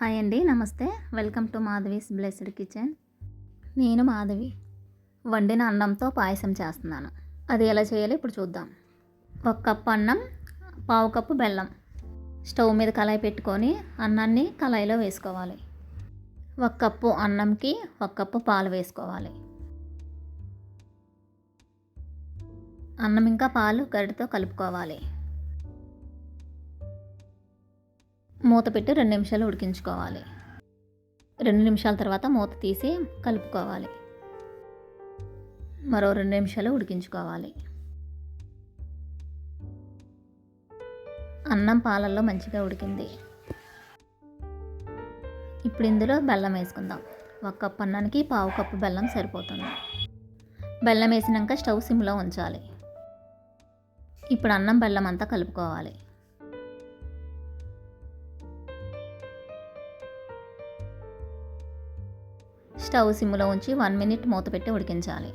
Hi అండి నమస్తే. Welcome to Madhavi's blessed kitchen. నేను మాధవి. వండిన అన్నంతో పాయసం చేస్తున్నాను. అది ఎలా చేయాలో ఇప్పుడు చూద్దాం. ఒక కప్పు అన్నం పావు కప్పు బెల్లం. స్టవ్ మీద కళాయి పెట్టుకొని అన్నాన్ని కళాయిలో వేసుకోవాలి. ఒక కప్పు అన్నంకి ఒక కప్పు పాలు వేసుకోవాలి. అన్నం ఇంకా పాలు గరిటతో కలుపుకోవాలి. మూత పెట్టి రెండు నిమిషాలు ఉడికించుకోవాలి. రెండు నిమిషాల తర్వాత మూత తీసి కలుపుకోవాలి. మరో రెండు నిమిషాలు ఉడికించుకోవాలి. అన్నం పాలల్లో మంచిగా ఉడికింది. ఇప్పుడు ఇందులో బెల్లం వేసుకుందాం. ఒక కప్పు అన్నానికి పావు కప్పు బెల్లం సరిపోతుంది. బెల్లం వేసినాక స్టవ్ సిమ్లో ఉంచాలి. ఇప్పుడు అన్నం బెల్లం అంతా కలుపుకోవాలి. స్టవ్ సిమ్లో ఉంచి వన్ మినిట్ మూత పెట్టి ఉడికించాలి.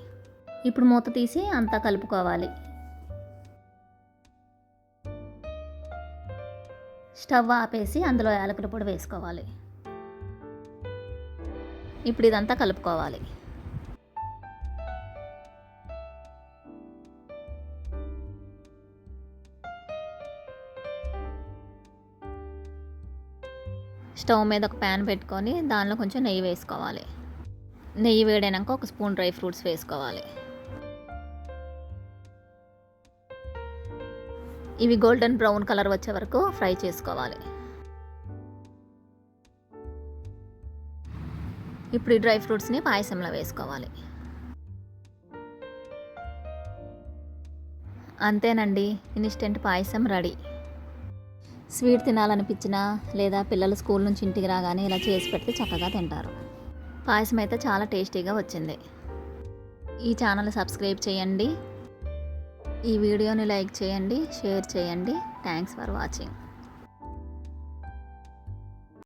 ఇప్పుడు మూత తీసి అంతా కలుపుకోవాలి. స్టవ్ ఆపేసి అందులో యాలకుల పొడి వేసుకోవాలి. ఇప్పుడు ఇదంతా కలుపుకోవాలి. స్టవ్ మీద ఒక ప్యాన్ పెట్టుకొని దానిలో కొంచెం నెయ్యి వేసుకోవాలి. నెయ్యి వేడైనాక ఒక స్పూన్ డ్రై ఫ్రూట్స్ వేసుకోవాలి. ఇవి గోల్డెన్ బ్రౌన్ కలర్ వచ్చే వరకు ఫ్రై చేసుకోవాలి. ఇప్పుడు ఈ డ్రై ఫ్రూట్స్ని పాయసంలో వేసుకోవాలి. అంతేనండి ఇన్స్టెంట్ పాయసం రెడీ. స్వీట్ తినాలనిపించినా లేదా పిల్లలు స్కూల్ నుంచి ఇంటికి రాగానే ఇలా చేసి పెడితే చక్కగా తింటారు. పాయసం అయితే చాలా టేస్టీగా వచ్చింది. ఈ ఛానల్ సబ్స్క్రైబ్ చేయండి. ఈ వీడియోని లైక్ చేయండి షేర్ చేయండి. Thanks for watching.